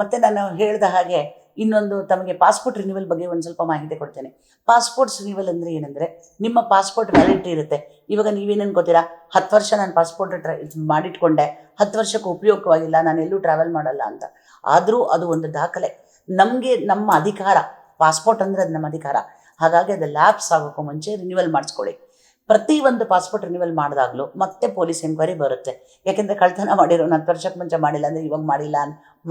ಮತ್ತೆ ನಾನು ಹೇಳಿದ ಹಾಗೆ ಇನ್ನೊಂದು ತಮಗೆ ಪಾಸ್ಪೋರ್ಟ್ ರಿನ್ಯೂವಲ್ ಬಗ್ಗೆ ಒಂದು ಸ್ವಲ್ಪ ಮಾಹಿತಿ ಕೊಡ್ತೇನೆ. ಪಾಸ್ಪೋರ್ಟ್ಸ್ ರಿನ್ಯೂವಲ್ ಅಂದರೆ ಏನಂದರೆ ನಿಮ್ಮ ಪಾಸ್ಪೋರ್ಟ್ ವ್ಯಾಲಿಡಿಟಿ ಇರುತ್ತೆ. ಇವಾಗ ನೀವೇನೇನು ಗೊತ್ತೀರಾ? ಹತ್ತು ವರ್ಷ ನಾನು ಪಾಸ್ಪೋರ್ಟ್ ಟ್ರೈ ಮಾಡಿಟ್ಕೊಂಡೆ. ಹತ್ತು ವರ್ಷಕ್ಕೆ ಉಪಯೋಗವಾಗಿಲ್ಲ, ನಾನು ಎಲ್ಲೂ ಟ್ರಾವೆಲ್ ಮಾಡಲ್ಲ ಅಂತ. ಆದರೂ ಅದು ಒಂದು ದಾಖಲೆ. ನಮಗೆ ನಮ್ಮ ಅಧಿಕಾರ ಪಾಸ್ಪೋರ್ಟ್ ಅಂದರೆ ಅದು ನಮ್ಮ ಅಧಿಕಾರ. ಹಾಗಾಗಿ ಅದು ಲ್ಯಾಬ್ಸ್ ಆಗೋಕ್ಕೂ ಮುಂಚೆ ರಿನ್ಯೂವಲ್ ಮಾಡಿಸ್ಕೊಳ್ಳಿ. ಪ್ರತಿ ಒಂದು ಪಾಸ್ಪೋರ್ಟ್ ರಿನಿವಲ್ ಮಾಡಿದಾಗಲೂ ಮತ್ತೆ ಪೊಲೀಸ್ ಎನ್ಕ್ವೈರಿ ಬರುತ್ತೆ. ಯಾಕೆಂದರೆ ಕಳ್ತನ ಮಾಡಿರೋ ಹತ್ತು ವರ್ಷಕ್ಕೆ ಮುಂಚೆ ಮಾಡಿಲ್ಲ ಅಂದರೆ ಇವಾಗ ಮಾಡಿಲ್ಲ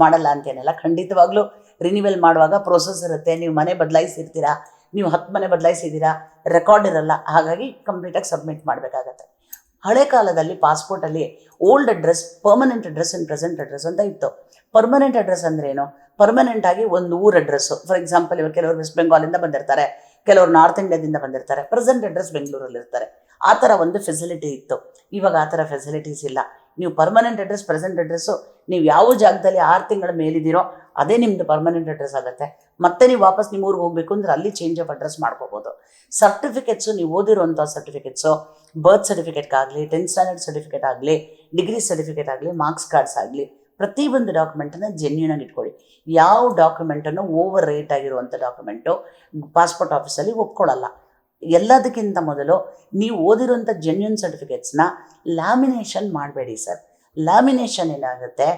ಮಾಡಲ್ಲ ಅಂತೇನಲ್ಲ. ಖಂಡಿತವಾಗ್ಲೂ ರಿನ್ಯೂವಲ್ ಮಾಡುವಾಗ ಪ್ರೋಸೆಸ್ ಇರುತ್ತೆ. ನೀವು ಮನೆ ಬದಲಾಯಿಸಿರ್ತೀರಾ? ನೀವು ಹತ್ತು ಮನೆ ಬದಲಾಯಿಸಿದ್ದೀರಾ ರೆಕಾರ್ಡ್ ಇರಲ್ಲ. ಹಾಗಾಗಿ ಕಂಪ್ಲೀಟಾಗಿ ಸಬ್ಮಿಟ್ ಮಾಡಬೇಕಾಗತ್ತೆ. ಹಳೆ ಕಾಲದಲ್ಲಿ ಪಾಸ್ಪೋರ್ಟಲ್ಲಿ old address permanent address and present address ಅಂತ ಇತ್ತು. ಪರ್ಮನೆಂಟ್ ಅಡ್ರೆಸ್ ಅಂದ್ರೇನು? ಪರ್ಮನೆಂಟ್ ಆಗಿ ಒಂದು ಊರ ಅಡ್ರೆಸ್ಸು ಫಾರ್ ಎಕ್ಸಾಂಪಲ್ ಇವಾಗ ಕೆಲವರು ವೆಸ್ಟ್ ಬೆಂಗಾಲಿಂದ ಬಂದಿರ್ತಾರೆ. ಕೆಲವರು ನಾರ್ತ್ ಇಂಡಿಯಾದಿಂದ ಬಂದಿರ್ತಾರೆ, ಪ್ರೆಸೆಂಟ್ ಅಡ್ರೆಸ್ ಬೆಂಗಳೂರಲ್ಲಿ ಇರ್ತಾರೆ ಆ ಥರ ಒಂದು ಫೆಸಿಲಿಟಿ ಇತ್ತು. ಇವಾಗ ಆ ಥರ ಫೆಸಿಲಿಟೀಸ್ ಇಲ್ಲ. ನೀವು ಪರ್ಮನೆಂಟ್ ಅಡ್ರೆಸ್ ಪ್ರೆಸೆಂಟ್ ಅಡ್ರೆಸ್ಸು ನೀವು ಯಾವ ಜಾಗದಲ್ಲಿ ಆರು ತಿಂಗಳ ಮೇಲಿದ್ದೀರೋ, ಅದೇ ನಿಮ್ಮದು ಪರ್ಮನೆಂಟ್ ಅಡ್ರೆಸ್ ಆಗುತ್ತೆ. ಮತ್ತೆ ನೀವು ವಾಪಸ್ ನಿಮ್ಮ ಊರಿಗೆ ಹೋಗಬೇಕು ಅಂದ್ರೆ ಅಲ್ಲಿ ಚೇಂಜ್ ಆಫ್ ಅಡ್ರೆಸ್ ಮಾಡ್ಕೋಬೋದು. ಸರ್ಟಿಫಿಕೇಟ್ಸು ನೀವು ಓದಿರುವಂಥ ಸರ್ಟಿಫಿಕೇಟ್ಸು ಬರ್ತ್ ಸರ್ಟಿಫಿಕೇಟ್ಗಾಗಲಿ ಟೆಂತ್ ಸ್ಟ್ಯಾಂಡರ್ಡ್ ಸರ್ಟಿಫಿಕೇಟ್ ಆಗಲಿ ಡಿಗ್ರಿ ಸರ್ಟಿಫಿಕೇಟ್ ಆಗಲಿ ಮಾರ್ಕ್ಸ್ ಕಾರ್ಡ್ಸ್ ಆಗಲಿ ಪ್ರತಿಯೊಂದು ಡಾಕ್ಯುಮೆಂಟನ್ನು ಜೆನ್ಯೂನ್ ಆಗಿ ಇಟ್ಕೊಳ್ಳಿ. ಯಾವ ಡಾಕ್ಯುಮೆಂಟನ್ನು ಓವರ್ ರೇಟ್ ಆಗಿರುವಂಥ ಡಾಕ್ಯುಮೆಂಟು ಪಾಸ್ಪೋರ್ಟ್ ಆಫೀಸಲ್ಲಿ ಒಪ್ಕೊಳ್ಳಲ್ಲ. ಎಲ್ಲದಕ್ಕಿಂತ ಮೊದಲು ನೀವು ಓದಿರುವಂಥ ಜೆನ್ಯೂನ್ ಸರ್ಟಿಫಿಕೇಟ್ಸ್ನ ಲ್ಯಾಮಿನೇಷನ್ ಮಾಡಬೇಡಿ ಸರ್. ಲ್ಯಾಮಿನೇಷನ್ ಏನಾಗುತ್ತೆ?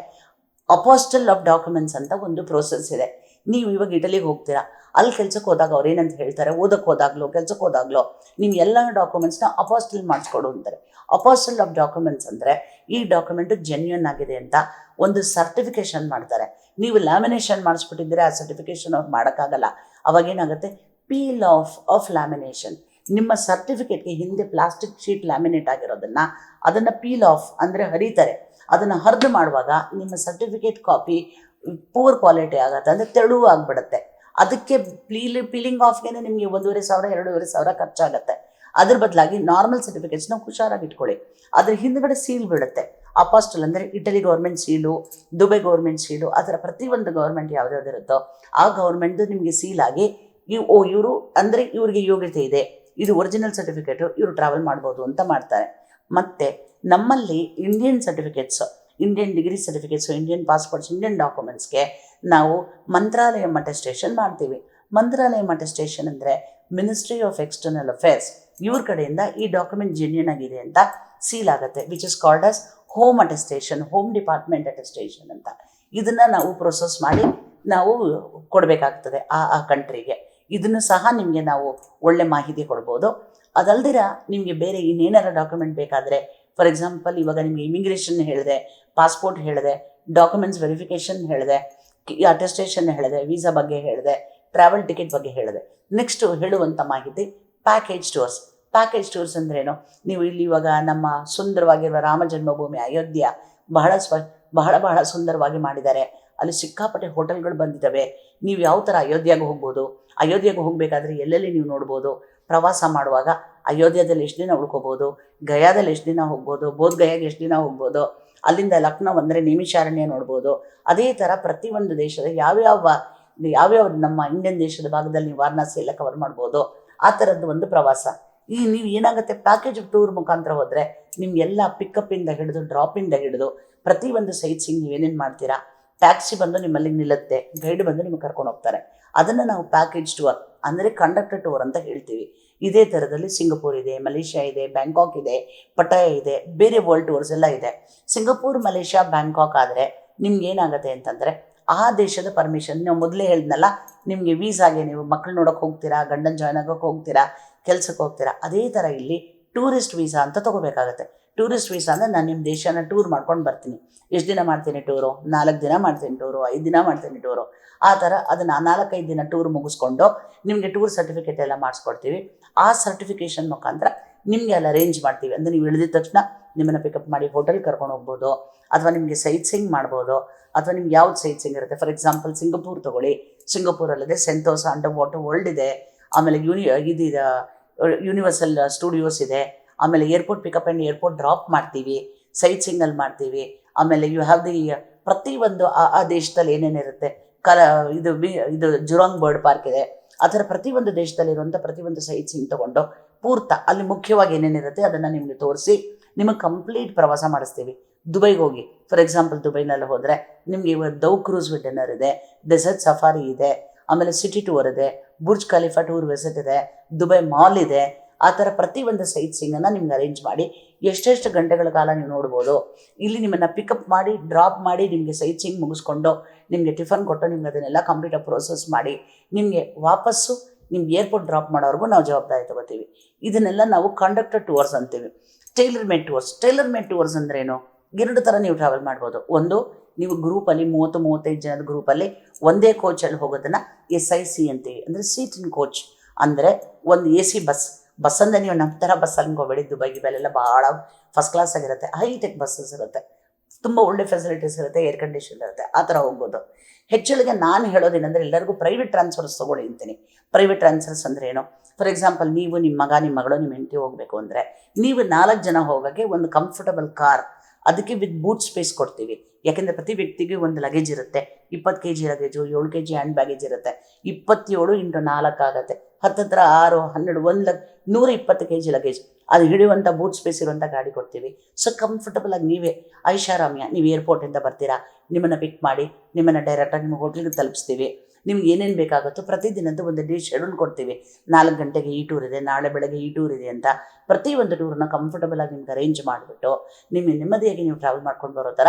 ಅಪೋಸ್ಟಲ್ ಆಫ್ ಡಾಕ್ಯುಮೆಂಟ್ಸ್ ಅಂತ ಒಂದು ಪ್ರೋಸೆಸ್ ಇದೆ. ನೀವು ಇವಾಗ ಇಟಲಿಗೆ ಹೋಗ್ತೀರಾ? ಅಲ್ಲಿ ಕೆಲ್ಸಕ್ಕೆ ಹೋದಾಗ ಅವ್ರು ಏನಂತ ಹೇಳ್ತಾರೆ? ಓದಕ್ಕೆ ಹೋದಾಗ್ಲೋ ಕೆಲ್ಸಕ್ಕೆ ಹೋದಾಗ್ಲೋ ನೀವು ಎಲ್ಲ ಡಾಕ್ಯುಮೆಂಟ್ಸ್ನ ಅಪೋಸ್ಟಲ್ ಮಾಡಿಸ್ಕೊಡು ಅಂತಾರೆ. ಅಪೋಸ್ಟಲ್ ಆಫ್ ಡಾಕ್ಯುಮೆಂಟ್ಸ್ ಅಂದರೆ ಈ ಡಾಕ್ಯುಮೆಂಟು ಜೆನ್ಯೂನ್ ಆಗಿದೆ ಅಂತ ಒಂದು ಸರ್ಟಿಫಿಕೇಶನ್ ಮಾಡ್ತಾರೆ. ನೀವು ಲ್ಯಾಮಿನೇಷನ್ ಮಾಡಿಸ್ಬಿಟ್ಟಿದ್ರೆ ಆ ಸರ್ಟಿಫಿಕೇಶನ್ ಅವ್ರು ಮಾಡೋಕ್ಕಾಗಲ್ಲ. ಅವಾಗೇನಾಗುತ್ತೆ ಪೀಲ್ ಆಫ್ ಆಫ್ ಲ್ಯಾಮಿನೇಷನ್ ನಿಮ್ಮ ಸರ್ಟಿಫಿಕೇಟ್ಗೆ ಹಿಂದೆ ಪ್ಲಾಸ್ಟಿಕ್ ಶೀಟ್ ಲ್ಯಾಮಿನೇಟ್ ಆಗಿರೋದನ್ನು ಅದನ್ನು ಪೀಲ್ ಆಫ್ ಅಂದರೆ ಹರಿತಾರೆ. ಅದನ್ನು ಹರಿದು ಮಾಡುವಾಗ ನಿಮ್ಮ ಸರ್ಟಿಫಿಕೇಟ್ ಕಾಪಿ ಪೂರ್ ಕ್ವಾಲಿಟಿ ಆಗುತ್ತೆ, ಅಂದರೆ ತೆಳು ಆಗಿಬಿಡುತ್ತೆ. ಅದಕ್ಕೆ ಪೀಲಿಂಗ್ ಪೀಲಿಂಗ್ ಆಫ್ಗೆ ನಿಮಗೆ ಒಂದೂವರೆ ಸಾವಿರ, ಎರಡೂವರೆ ಸಾವಿರ ಖರ್ಚಾಗುತ್ತೆ. ಅದ್ರ ಬದಲಾಗಿ ನಾರ್ಮಲ್ ಸರ್ಟಿಫಿಕೇಟ್ಸ್ನ ಹುಷಾರಾಗಿ ಇಟ್ಕೊಳ್ಳಿ. ಅದ್ರ ಹಿಂದ್ಗಡೆ ಸೀಲ್ ಬೀಳುತ್ತೆ. ಅಪಾಸ್ಟಲ್ ಅಂದರೆ Italy government seal Dubai government seal ಆ ಥರ ಪ್ರತಿಯೊಂದು ಗೌರ್ಮೆಂಟ್ ಯಾವ್ದಾವ್ದಿರುತ್ತೋ ಆ ಗೌರ್ಮೆಂಟ್ದು ನಿಮಗೆ ಸೀಲ್ ಆಗಿ ಇವ್ ಓ, ಇವರು ಅಂದರೆ ಇವರಿಗೆ ಯೋಗ್ಯತೆ ಇದೆ. ಇದು ಒರಿಜಿನಲ್ ಸರ್ಟಿಫಿಕೇಟು ಇವರು ಟ್ರಾವೆಲ್ ಮಾಡ್ಬೋದು ಅಂತ ಮಾಡ್ತಾರೆ. ಮತ್ತು ನಮ್ಮಲ್ಲಿ Indian certificates Indian degree certificates Indian passports Indian ಡಾಕ್ಯುಮೆಂಟ್ಸ್ಗೆ ನಾವು ಮಂತ್ರಾಲಯ ಅಟೆಸ್ಟೇಷನ್ ಮಾಡ್ತೀವಿ. ಮಂತ್ರಾಲಯ ಅಟೆಸ್ಟೇಷನ್ ಅಂದರೆ ಮಿನಿಸ್ಟ್ರಿ ಆಫ್ ಎಕ್ಸ್ಟರ್ನಲ್ ಅಫೇರ್ಸ್ ಇವ್ರ ಕಡೆಯಿಂದ ಈ ಡಾಕ್ಯುಮೆಂಟ್ ಜೆನ್ಯೂನ್ ಆಗಿದೆ ಅಂತ ಸೀಲ್ ಆಗುತ್ತೆ which is called as home attestation home department attestation ಅಂತ. ಇದನ್ನು ನಾವು ಪ್ರೊಸೆಸ್ ಮಾಡಿ ನಾವು ಕೊಡಬೇಕಾಗ್ತದೆ ಆ ಆ ಕಂಟ್ರಿಗೆ ಇದನ್ನು ಸಹ ನಿಮಗೆ ನಾವು ಒಳ್ಳೆ ಮಾಹಿತಿ ಕೊಡ್ಬೋದು. ಅದಲ್ದಿರ ನಿಮಗೆ ಬೇರೆ ಇನ್ನೇನಾರ ಡಾಕ್ಯುಮೆಂಟ್ ಬೇಕಾದರೆ ಫಾರ್ ಎಕ್ಸಾಂಪಲ್ ಇವಾಗ ನಿಮಗೆ ಇಮಿಗ್ರೇಷನ್ ಹೇಳಿದೆ ಪಾಸ್ಪೋರ್ಟ್ ಹೇಳಿದೆ ಡಾಕ್ಯುಮೆಂಟ್ಸ್ ವೆರಿಫಿಕೇಷನ್ ಹೇಳಿದೆ ಅಟೆಸ್ಟೇಷನ್ ಹೇಳಿದೆ ವೀಸಾ ಬಗ್ಗೆ ಹೇಳಿದೆ ಟ್ರಾವೆಲ್ ಟಿಕೆಟ್ ಬಗ್ಗೆ ಹೇಳಿದೆ. ನೆಕ್ಸ್ಟ್ ಹೇಳುವಂಥ ಮಾಹಿತಿ ಪ್ಯಾಕೇಜ್ ಟೂರ್ಸ್ ಪ್ಯಾಕೇಜ್ ಟೂರ್ಸ್ ಅಂದ್ರೇನು? ನೀವು ಇಲ್ಲಿ ಇವಾಗ ನಮ್ಮ ಸುಂದರವಾಗಿರುವ ರಾಮ ಜನ್ಮಭೂಮಿ ಅಯೋಧ್ಯೆ ಬಹಳ ಸ್ವ, ಬಹಳ ಬಹಳ ಸುಂದರವಾಗಿ ಮಾಡಿದ್ದಾರೆ. ಅಲ್ಲಿ ಸಿಕ್ಕಾಪಟ್ಟೆ ಹೋಟೆಲ್ಗಳು ಬಂದಿದ್ದಾವೆ. ನೀವು ಯಾವ ಥರ ಅಯೋಧ್ಯೆಗೆ ಹೋಗ್ಬೋದು? ಅಯೋಧ್ಯೆಗೆ ಹೋಗಬೇಕಾದ್ರೆ ಎಲ್ಲೆಲ್ಲಿ ನೀವು ನೋಡ್ಬೋದು? ಪ್ರವಾಸ ಮಾಡುವಾಗ ಅಯೋಧ್ಯದಲ್ಲಿ ಎಷ್ಟು ದಿನ ಉಳ್ಕೋಬೋದು? ಗಯಾದಲ್ಲಿ ಎಷ್ಟು ದಿನ ಹೋಗ್ಬೋದು? ಬೋಧ್ ಗಯಾಗೆ ಎಷ್ಟು ದಿನ ಹೋಗ್ಬೋದು? ಅಲ್ಲಿಂದ ಲಕ್ನೋ ಅಂದರೆ ನಿಮಿಷಾರಣ್ಯ ನೋಡ್ಬೋದು. ಅದೇ ಥರ ಪ್ರತಿಯೊಂದು ದೇಶದ ಯಾವ್ಯಾವ ಯಾವ್ಯಾವ ನಮ್ಮ ಇಂಡಿಯನ್ ದೇಶದ ಭಾಗದಲ್ಲಿ ವಾರಣಾಸಿ ಎಲ್ಲ ಕವರ್ ಮಾಡ್ಬೋದು. ಆ ಥರದ್ದು ಒಂದು ಪ್ರವಾಸ. ಈ ನೀವು ಏನಾಗುತ್ತೆ? ಪ್ಯಾಕೇಜ್ ಟೂರ್ ಮುಖಾಂತರ ಹೋದರೆ ನಿಮ್ಗೆಲ್ಲ ಪಿಕಪ್ಪಿಂದ ಹಿಡಿದು ಡ್ರಾಪಿಂದ ಹಿಡಿದು ಪ್ರತಿಯೊಂದು ಸೈಟ್ ಸಿಂಗ್ ನೀವೇನೇನು ಮಾಡ್ತೀರಾ? ಟ್ಯಾಕ್ಸಿ ಬಂದು ನಿಮ್ಮಲ್ಲಿ ನಿಲ್ಲುತ್ತೆ ಗೈಡ್ ಬಂದು ನಿಮಗೆ ಕರ್ಕೊಂಡು ಹೋಗ್ತಾರೆ. ಅದನ್ನು ನಾವು ಪ್ಯಾಕೇಜ್ ಟೂರ್ ಅಂದರೆ ಕಂಡಕ್ಟರ್ ಟೂರ್ ಅಂತ ಹೇಳ್ತೀವಿ. ಇದೇ ಥರದಲ್ಲಿ ಸಿಂಗಪೂರ್ ಇದೆ, ಮಲೇಷ್ಯಾ ಇದೆ, ಬ್ಯಾಂಕಾಕ್ ಇದೆ ಪಟಾಯ ಇದೆ, ಬೇರೆ ವರ್ಲ್ಡ್ ಟೂರ್ಸ್ ಎಲ್ಲ ಇದೆ. ಸಿಂಗಪೂರ್, ಮಲೇಷ್ಯಾ, ಬ್ಯಾಂಕಾಕ್ ಆದರೆ ನಿಮ್ಗೆ ಏನಾಗುತ್ತೆ ಅಂತಂದರೆ ಆ ದೇಶದ ಪರ್ಮಿಷನ್ ನಾವು ಮೊದಲೇ ಹೇಳಿದ್ನಲ್ಲ, ನಿಮಗೆ ವೀಸಾಗೆ ನೀವು ಮಕ್ಕಳು ನೋಡೋಕೆ ಹೋಗ್ತೀರಾ, ಗಂಡನ ಜಾಯ್ನ್ ಆಗೋಕೆ ಹೋಗ್ತೀರಾ ಕೆಲ್ಸಕ್ಕೆ ಹೋಗ್ತೀರಾ, ಅದೇ ಥರ ಇಲ್ಲಿ ಟೂರಿಸ್ಟ್ ವೀಸಾ ಅಂತ ತೊಗೋಬೇಕಾಗತ್ತೆ. ಟೂರಿಸ್ಟ್ ವೀಸಾ ಅಂದರೆ ನಾನು ನಿಮ್ಮ ದೇಶನ ಟೂರ್ ಮಾಡ್ಕೊಂಡು ಬರ್ತೀನಿ. ಎಷ್ಟು ದಿನ ಮಾಡ್ತೀನಿ ಟೂರು ನಾಲ್ಕು ದಿನ ಮಾಡ್ತೀನಿ ಟೂರು ಐದು ದಿನ ಮಾಡ್ತೀನಿ ಟೂರು ಆ ಥರ ಅದನ್ನು ನಾಲ್ಕೈದು ದಿನ ಟೂರ್ ಮುಗಿಸ್ಕೊಂಡು ನಿಮಗೆ ಟೂರ್ ಸರ್ಟಿಫಿಕೇಟ್ ಎಲ್ಲ ಮಾಡಿಸ್ಕೊಡ್ತೀವಿ. ಆ ಸರ್ಟಿಫಿಕೇಷನ್ ಮುಖಾಂತರ ನಿಮಗೆ ಅಲ್ಲಿ ಅರೇಂಜ್ ಮಾಡ್ತೀವಿ. ಅಂದರೆ ನೀವು ಇಳಿದಿದ ತಕ್ಷಣ ನಿಮ್ಮನ್ನು ಪಿಕಪ್ ಮಾಡಿ ಹೋಟೆಲ್ ಕರ್ಕೊಂಡು ಹೋಗ್ಬೋದು, ಅಥವಾ ನಿಮಗೆ ಸೈಟ್ ಸಿಂಗ್ ಮಾಡ್ಬೋದು, ಅಥವಾ ನಿಮ್ಗೆ ಯಾವ್ದು ಸೈಟ್ ಸಿಂಗ್ ಇರುತ್ತೆ? ಫಾರ್ ಎಕ್ಸಾಂಪಲ್ ಸಿಂಗಪೂರ್ ತಗೊಳ್ಳಿ. ಸಿಂಗಪೂರಲ್ಲದೆ ಸೆಂತೋಸ ಅಂಡರ್ ವಾಟರ್ ವರ್ಲ್ಡ್ ಇದೆ. ಆಮೇಲೆ ಯೂನಿ ಇದು ಯೂನಿವರ್ಸಲ್ ಸ್ಟುಡಿಯೋಸ್ ಇದೆ. ಆಮೇಲೆ airport pickup and airport drop ಮಾಡ್ತೀವಿ ಸೈಟ್ ಸಿಂಗಲ್ ಮಾಡ್ತೀವಿ. ಆಮೇಲೆ ಯು ಹ್ಯಾವ್ ದಿ ಪ್ರತಿಯೊಂದು ಆ ಆ ದೇಶದಲ್ಲಿ ಏನೇನಿರುತ್ತೆ, ಕಲ, ಇದು ಇದು ಜುರಾಂಗ್ ಬರ್ಡ್ ಪಾರ್ಕ್ ಇದೆ. ಆ ಥರ ಪ್ರತಿಯೊಂದು ದೇಶದಲ್ಲಿರುವಂಥ ಪ್ರತಿಯೊಂದು ಸೈಟ್ ಸಿಂಗ್ ತೊಗೊಂಡು ಪೂರ್ತ, ಅಲ್ಲಿ ಮುಖ್ಯವಾಗಿ ಏನೇನಿರುತ್ತೆ ಅದನ್ನು ನಿಮಗೆ ತೋರಿಸಿ, ನಿಮಗೆ ಕಂಪ್ಲೀಟ್ ಪ್ರವಾಸ ಮಾಡಿಸ್ತೀವಿ. ದುಬೈಗೆ ಹೋಗಿ ಫಾರ್ ಎಕ್ಸಾಂಪಲ್ ದುಬೈನಲ್ಲಿ ಹೋದರೆ ನಿಮಗೆ ದೌ ಕ್ರೂಸ್ ಡಿನ್ನರ್ ಇದೆ ಡೆಸರ್ಟ್ ಸಫಾರಿ ಇದೆ ಆಮೇಲೆ ಸಿಟಿ ಟೂರ್ ಇದೆ ಬುರ್ಜ್ ಖಲೀಫಾ ಟೂರ್ ವಿಸಿಟ್ ಇದೆ ದುಬೈ ಮಾಲ್ ಇದೆ. ಆ ಥರ ಒಂದು ಸೈಟ್ ಸೀಂಗನ್ನು ನಿಮ್ಗೆ ಅರೇಂಜ್ ಮಾಡಿ ಎಷ್ಟೆಷ್ಟು ಗಂಟೆಗಳ ಕಾಲ ನೀವು ನೋಡ್ಬೋದು. ಇಲ್ಲಿ ನಿಮ್ಮನ್ನು ಪಿಕಪ್ ಮಾಡಿ ಡ್ರಾಪ್ ಮಾಡಿ ನಿಮಗೆ ಸೈಟ್ ಸೀಂಗ್ ಮುಗಿಸ್ಕೊಂಡು ನಿಮಗೆ ಟಿಫನ್ ಕೊಟ್ಟು ನಿಮ್ಗೆ ಅದನ್ನೆಲ್ಲ ಕಂಪ್ಲೀಟಾಗಿ ಪ್ರೋಸೆಸ್ ಮಾಡಿ ನಿಮಗೆ ವಾಪಸ್ಸು ನಿಮ್ಗೆ ಏರ್ಪೋರ್ಟ್ ಡ್ರಾಪ್ ಮಾಡೋವರೆಗೂ ನಾವು ಜವಾಬ್ದಾರಿ ತಗೋತೀವಿ. ಇದನ್ನೆಲ್ಲ ನಾವು ಕಂಡಕ್ಟರ್ ಟೂರ್ಸ್ ಅಂತೀವಿ. Tailor made tours tailor made tours ಅಂದ್ರೇನು? ಎರಡು ಥರ ನೀವು ಟ್ರಾವೆಲ್ ಮಾಡ್ಬೋದು. ಒಂದು, ನೀವು ಗ್ರೂಪಲ್ಲಿ ಮೂವತ್ತು, ಮೂವತ್ತೈದು ಜನದ ಗ್ರೂಪಲ್ಲಿ ಒಂದೇ ಕೋಚಲ್ಲಿ ಹೋಗೋದನ್ನು ಎಸ್ ಐ ಸಿ ಅಂತೀವಿ. ಅಂದರೆ ಸೀಟ್ ಇನ್ ಕೋಚ್ ಅಂದರೆ ಒಂದು ಎ ಸಿ ಬಸ್ ಬಸ್ಸಂದ ನೀವು ನಮ್ಮ ಥರ ಬಸ್ ಅನ್ಕೋಬೇಡಿ ದುಬೈ ಗಿಬೈಲೆಲ್ಲ ಭಾಳ ಫಸ್ಟ್ ಕ್ಲಾಸ್ ಆಗಿರುತ್ತೆ. ಹೈಟೆಕ್ ಬಸ್ಸಸ್ ಇರುತ್ತೆ. ತುಂಬ ಒಳ್ಳೆ ಫೆಸಿಲಿಟೀಸ್ ಇರುತ್ತೆ ಏರ್ ಕಂಡೀಷನ್ ಇರುತ್ತೆ. ಆ ಥರ ಹೋಗ್ಬೋದು. ಹೆಚ್ಚಳಿಗೆ ನಾನು ಹೇಳೋದೇನೆಂದರೆ ಎಲ್ಲರಿಗೂ ಪ್ರೈವೇಟ್ ಟ್ರಾನ್ಸ್ಫರ್ಸ್ ತೊಗೊಳ್ಳಿ ಅಂತೀನಿ. ಪ್ರೈವೇಟ್ ಟ್ರಾನ್ಸ್ಫರ್ಸ್ ಅಂದರೆ ಏನು? ಫಾರ್ ಎಕ್ಸಾಂಪಲ್ ನೀವು ನಿಮ್ಮ ಮಗ, ನಿಮ್ಮ ಮಗಳು, ನಿಮ್ಮ ಹೆಂಡತಿ ಹೋಗಬೇಕು ಅಂದರೆ ನೀವು ನಾಲ್ಕು ಜನ ಹೋಗೋಕ್ಕೆ ಒಂದು ಕಂಫರ್ಟಬಲ್ ಕಾರ್ ಅದಕ್ಕೆ ವಿತ್ ಬೂಟ್ ಸ್ಪೇಸ್ ಕೊಡ್ತೀವಿ. ಯಾಕೆಂದರೆ ಪ್ರತಿ ವ್ಯಕ್ತಿಗೆ ಒಂದು ಲಗೇಜ್ ಇರುತ್ತೆ. ಇಪ್ಪತ್ತು ಕೆ ಜಿ ಲಗೇಜು ಏಳು ಕೆ ಜಿ ಹ್ಯಾಂಡ್ ಬ್ಯಾಗೇಜ್ ಇರುತ್ತೆ. ಇಪ್ಪತ್ತೇಳು ಇಂಟು ನಾಲ್ಕು ಆಗುತ್ತೆ. ಹತ್ತತ್ರ ಆರು, ಹನ್ನೆರಡು, ಒಂದು ಲಗ್, ನೂರ ಇಪ್ಪತ್ತು ಕೆ ಜಿ ಲಗೇಜ್ ಅದು ಹಿಡಿಯುವಂಥ ಬೂಟ್ ಸ್ಪೇಸ್ ಇರುವಂಥ ಗಾಡಿ ಕೊಡ್ತೀವಿ. ಸೊ ಕಂಫರ್ಟಬಲ್ ಆಗಿ ನೀವೇ, ಐಷಾರಾಮ್ಯ, ನೀವು ಏರ್ಪೋರ್ಟಿಂದ ಬರ್ತೀರಾ, ನಿಮ್ಮನ್ನು ಪಿಕ್ ಮಾಡಿ, ನಿಮ್ಮನ್ನು ಡೈರೆಕ್ಟಾಗಿ ನಿಮ್ಮ ಹೋಟ್ಲಿಗೆ ತಲುಪಿಸ್ತೀವಿ. ನಿಮ್ಗೆ ಏನೇನು ಬೇಕಾಗುತ್ತೋ ಪ್ರತಿದಿನದ್ದು ಒಂದು ಡೇ ಶೆಡ್ಯೂಲ್ ಕೊಡ್ತೀವಿ. ನಾಲ್ಕು ಗಂಟೆಗೆ ಈ ಟೂರ್ ಇದೆ, ನಾಳೆ ಬೆಳಗ್ಗೆ ಈ ಟೂರ್ ಇದೆ ಅಂತ ಪ್ರತಿ ಒಂದು ಟೂರನ್ನ ಕಂಫರ್ಟಬಲ್ ಆಗಿ ನಿಮ್ಗೆ ಅರೇಂಜ್ ಮಾಡಿಬಿಟ್ಟು ನಿಮಗೆ ನೆಮ್ಮದಿಯಾಗಿ ನೀವು ಟ್ರಾವೆಲ್ ಮಾಡ್ಕೊಂಡು ಬರೋ ಥರ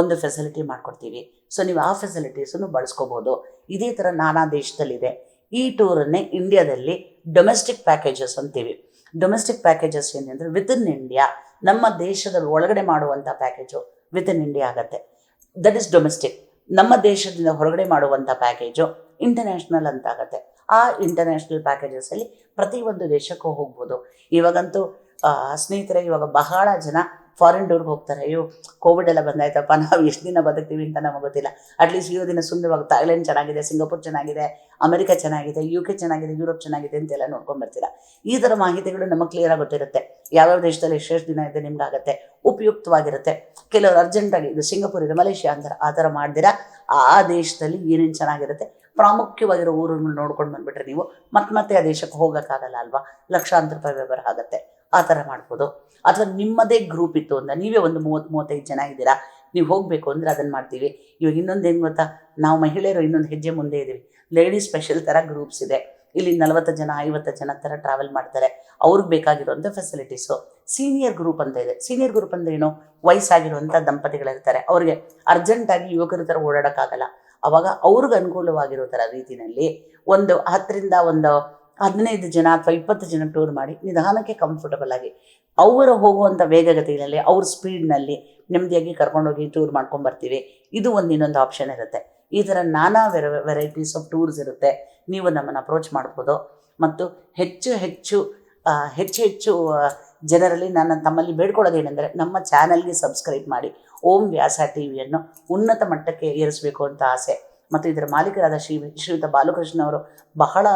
ಒಂದು ಫೆಸಿಲಿಟಿ ಮಾಡ್ಕೊಡ್ತೀವಿ. ಸೊ ನೀವು ಆ ಫೆಸಿಲಿಟೀಸನ್ನು ಬಳಸ್ಕೋಬೋದು. ಇದೇ ಥರ ನಾನಾ ದೇಶದಲ್ಲಿದೆ. ಈ ಟೂರನ್ನೇ ಇಂಡಿಯಾದಲ್ಲಿ ಡೊಮೆಸ್ಟಿಕ್ ಪ್ಯಾಕೇಜಸ್ ಅಂತೀವಿ. ಡೊಮೆಸ್ಟಿಕ್ ಪ್ಯಾಕೇಜಸ್ ಏನಂದರೆ ವಿತ್ ಇನ್ ಇಂಡಿಯಾ ನಮ್ಮ ದೇಶದ ಒಳಗಡೆ ಮಾಡುವಂಥ ಪ್ಯಾಕೇಜು ವಿತ್ ಇಂಡಿಯಾ ಆಗುತ್ತೆ. ದಟ್ ಇಸ್ ಡೊಮೆಸ್ಟಿಕ್ ನಮ್ಮ ದೇಶದಿಂದ ಹೊರಗಡೆ ಮಾಡುವಂಥ ಪ್ಯಾಕೇಜು ಇಂಟರ್ನ್ಯಾಷನಲ್ ಅಂತಾಗತ್ತೆ. ಆ ಇಂಟರ್ನ್ಯಾಷನಲ್ ಪ್ಯಾಕೇಜಸಲ್ಲಿ ಪ್ರತಿಯೊಂದು ದೇಶಕ್ಕೂ ಹೋಗ್ಬೋದು. ಇವಾಗಂತೂ ಸ್ನೇಹಿತರೆ, ಇವಾಗ ಬಹಳ ಜನ ಫಾರಿನ್ ಟೂರ್ಗೆ ಹೋಗ್ತಾರೆ. ಅಯ್ಯೋ ಕೋವಿಡ್ ಎಲ್ಲ ಬಂದಾಯ್ತಪ್ಪ, ನಾವು ಎಷ್ಟು ದಿನ ಬದುಕ್ತೀವಿ ಅಂತ ನಮಗೆ ಗೊತ್ತಿಲ್ಲ. ಅಟ್ಲೀಸ್ಟ್ ಇರೋ ದಿನ ಸುಂದರವಾಗಿ ಥೈಲ್ಯಾಂಡ್ ಚೆನ್ನಾಗಿದೆ ಸಿಂಗಾಪುರ್ ಚೆನ್ನಾಗಿದೆ ಅಮೆರಿಕಾ ಚೆನ್ನಾಗಿದೆ ಯು ಕೆ ಚೆನ್ನಾಗಿದೆ ಯುರೋಪ್ ಚೆನ್ನಾಗಿದೆ ಅಂತೆಲ್ಲ ನೋಡ್ಕೊಂಡು ಬರ್ತೀರಾ. ಈ ಥರ ಮಾಹಿತಿಗಳು ನಮಗೆ ಕ್ಲಿಯರ್ ಗೊತ್ತಿರುತ್ತೆ. ಯಾವ್ಯಾವ ದೇಶದಲ್ಲಿ ಎಷ್ಟೆಷ್ಟು ದಿನ ಇದೆ ನಿಮ್ಗೆ ಆಗುತ್ತೆ ಉಪಯುಕ್ತವಾಗಿರುತ್ತೆ. ಕೆಲವರು ಅರ್ಜೆಂಟಾಗಿ ಇದು ಸಿಂಗಾಪುರ್ ಇದೆ ಮಲೇಷ್ಯಾ ಅಂತಾರೆ, ಆ ಥರ ಮಾಡಿದಿರಾ? ಆ ದೇಶದಲ್ಲಿ ಏನೇನು ಚೆನ್ನಾಗಿರುತ್ತೆ? ಪ್ರಾಮುಖ್ಯವಾಗಿರೋ ಊರನ್ನು ನೋಡ್ಕೊಂಡು ಬಂದ್ಬಿಟ್ರೆ ನೀವು ಮತ್ತೆ ಮತ್ತೆ ಆ ದೇಶಕ್ಕೆ ಹೋಗೋಕ್ಕಾಗಲ್ಲ ಅಲ್ವಾ? ಲಕ್ಷಾಂತರ ರೂಪಾಯಿ ವ್ಯವಹಾರ ಆಗುತ್ತೆ. ಆ ಥರ ಮಾಡ್ಬೋದು. ಅಥವಾ ನಿಮ್ಮದೇ ಗ್ರೂಪ್ ಇತ್ತು ಅಂದ್ರೆ ನೀವೇ ಒಂದು ಮೂವತ್ತು ಮೂವತ್ತೈದು ಜನ ಇದ್ದೀರಾ, ನೀವು ಹೋಗಬೇಕು ಅಂದರೆ ಅದನ್ನು ಮಾಡ್ತೀವಿ. ಇವಾಗ ಇನ್ನೊಂದು ಏನು ಗೊತ್ತಾ, ನಾವು ಮಹಿಳೆಯರು ಇನ್ನೊಂದು ಹೆಜ್ಜೆ ಮುಂದೆ ಇದ್ದೀವಿ ಲೇಡೀಸ್ ಸ್ಪೆಷಲ್ ಥರ ಗ್ರೂಪ್ಸ್ ಇದೆ. ಇಲ್ಲಿ ನಲವತ್ತು ಜನ, ಐವತ್ತು ಜನ ಥರ ಟ್ರಾವೆಲ್ ಮಾಡ್ತಾರೆ. ಅವ್ರಿಗೆ ಬೇಕಾಗಿರುವಂಥ ಫೆಸಿಲಿಟೀಸು ಸೀನಿಯರ್ ಗ್ರೂಪ್ ಅಂತ ಇದೆ. ಸೀನಿಯರ್ ಗ್ರೂಪ್ ಅಂದ್ರೆ ಏನು? ವಯಸ್ಸಾಗಿರುವಂಥ ದಂಪತಿಗಳಿರ್ತಾರೆ. ಅವ್ರಿಗೆ ಅರ್ಜೆಂಟಾಗಿ ಯುವಕರ ಥರ ಓಡಾಡೋಕ್ಕಾಗಲ್ಲ. ಅವಾಗ ಅವ್ರಿಗೆ ಅನುಕೂಲವಾಗಿರೋ ಥರ ರೀತಿಯಲ್ಲಿ ಒಂದು ಹತ್ತರಿಂದ ಒಂದು ಹದಿನೈದು ಜನ ಅಥವಾ ಇಪ್ಪತ್ತು ಜನ ಟೂರ್ ಮಾಡಿ ನಿಧಾನಕ್ಕೆ ಕಂಫರ್ಟಬಲ್ ಆಗಿ. ಅವರು ಹೋಗುವಂಥ ವೇಗಗತಿಗಳಲ್ಲಿ ಅವ್ರ ಸ್ಪೀಡ್ನಲ್ಲಿ ನೆಮ್ಮದಿಯಾಗಿ ಕರ್ಕೊಂಡೋಗಿ ಟೂರ್ ಮಾಡ್ಕೊಂಡು ಬರ್ತೀವಿ. ಇದು ಒಂದು ಇನ್ನೊಂದು ಆಪ್ಷನ್ ಇರುತ್ತೆ. ಈ ಥರ ನಾನಾ ವೆರ ವೆರೈಟೀಸ್ ಆಫ್ ಟೂರ್ಸ್ ಇರುತ್ತೆ. ನೀವು ನಮ್ಮನ್ನು ಅಪ್ರೋಚ್ ಮಾಡ್ಬೋದು. ಮತ್ತು ಹೆಚ್ಚು ಹೆಚ್ಚು ಹೆಚ್ಚು ಹೆಚ್ಚು ಜನರಲ್ಲಿ ನಾನು ತಮ್ಮಲ್ಲಿ ಬೇಡ್ಕೊಳ್ಳೋದೇನೆಂದರೆ ನಮ್ಮ ಚಾನಲ್ಗೆ ಸಬ್ಸ್ಕ್ರೈಬ್ ಮಾಡಿ. ಓಂ ವ್ಯಾಸ ಟಿ ವಿಯನ್ನು ಉನ್ನತ ಮಟ್ಟಕ್ಕೆ ಏರಿಸಬೇಕು ಅಂತ ಆಸೆ. ಮತ್ತು ಇದರ ಮಾಲೀಕರಾದ ಶ್ರೀ, ಶ್ರೀಯುತ ಬಾಲಕೃಷ್ಣ ಅವರು ಬಹಳ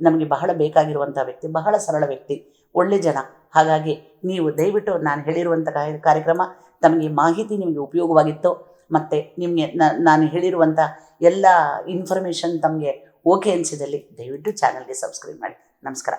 ನಮಗೆ ಬಹಳ ಬೇಕಾಗಿರುವಂಥ ವ್ಯಕ್ತಿ, ಬಹಳ ಸರಳ ವ್ಯಕ್ತಿ, ಒಳ್ಳೆ ಜನ. ಹಾಗಾಗಿ ನೀವು ದಯವಿಟ್ಟು ನಾನು ಹೇಳಿರುವಂಥ ಕಾರ್ಯಕ್ರಮ ತಮಗೆ ಮಾಹಿತಿ ನಿಮಗೆ ಉಪಯೋಗವಾಗಿತ್ತು. ಮತ್ತು ನಿಮಗೆ ನಾನು ಹೇಳಿರುವಂಥ ಎಲ್ಲ ಇನ್ಫಾರ್ಮೇಷನ್ ತಮಗೆ ಓಕೆ ಅನಿಸಿದಲ್ಲಿ ದಯವಿಟ್ಟು ಚಾನಲ್ಗೆ ಸಬ್ಸ್ಕ್ರೈಬ್ ಮಾಡಿ. ನಮಸ್ಕಾರ.